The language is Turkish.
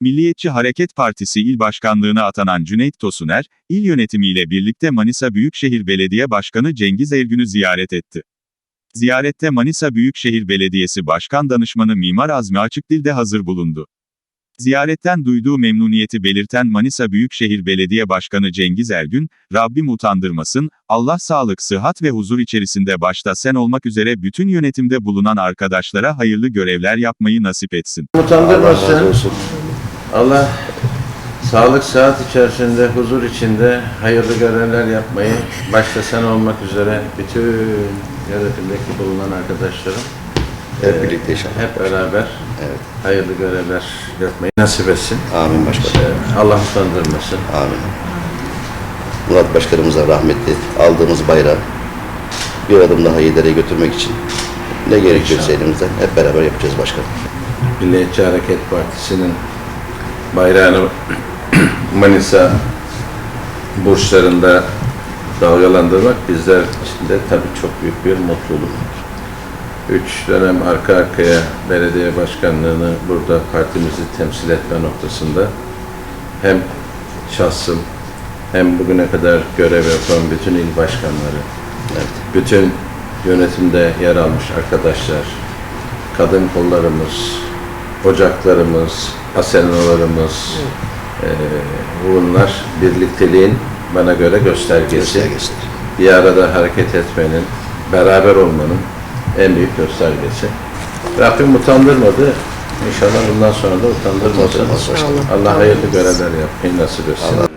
Milliyetçi Hareket Partisi İl Başkanlığına atanan Cüneyt Tosuner, il yönetimiyle birlikte Manisa Büyükşehir Belediye Başkanı Cengiz Ergün'ü ziyaret etti. Ziyarette Manisa Büyükşehir Belediyesi Başkan Danışmanı Mimar Azmi Açıkdil de hazır bulundu. Ziyaretten duyduğu memnuniyeti belirten Manisa Büyükşehir Belediye Başkanı Cengiz Ergün, Rabbim utandırmasın, Allah sağlık, sıhhat ve huzur içerisinde başta sen olmak üzere bütün yönetimde bulunan arkadaşlara hayırlı görevler yapmayı nasip etsin. Utandırmasın. Allah sağlık saat içerisinde, huzur içinde hayırlı görevler yapmayı, başta sen olmak üzere bütün yönetimdeki bulunan arkadaşlarım Hep birlikte inşallah. hep beraber Evet. hayırlı görevler yapmayı nasip etsin. Amin başkanım. Allah utandırmasın. Amin. Murat Başkanımıza rahmetli aldığımız bayrağı bir adım daha ileriye götürmek için ne gerekiyorsa elimizden hep beraber yapacağız başkanım. Milliyetçi Hareket Partisi'nin bayrağını Manisa burçlarında dalgalandırmak bizler için de tabii çok büyük bir mutluluk. Üç dönem arka arkaya belediye başkanlığını burada partimizi temsil etme noktasında hem şahsım hem bugüne kadar görev yapan bütün il başkanları, Evet. bütün yönetimde yer almış arkadaşlar, kadın kollarımız, ocaklarımız, asenolarımız, eee, bunlar birlikteliğin bana göre göstergesi. Bir arada hareket etmenin, beraber olmanın en büyük göstergesi. Rabbim utandırmadı. İnşallah bundan sonra da utandırmasın. Allah hayırlı görevler yapmayı nasip etsin. Allah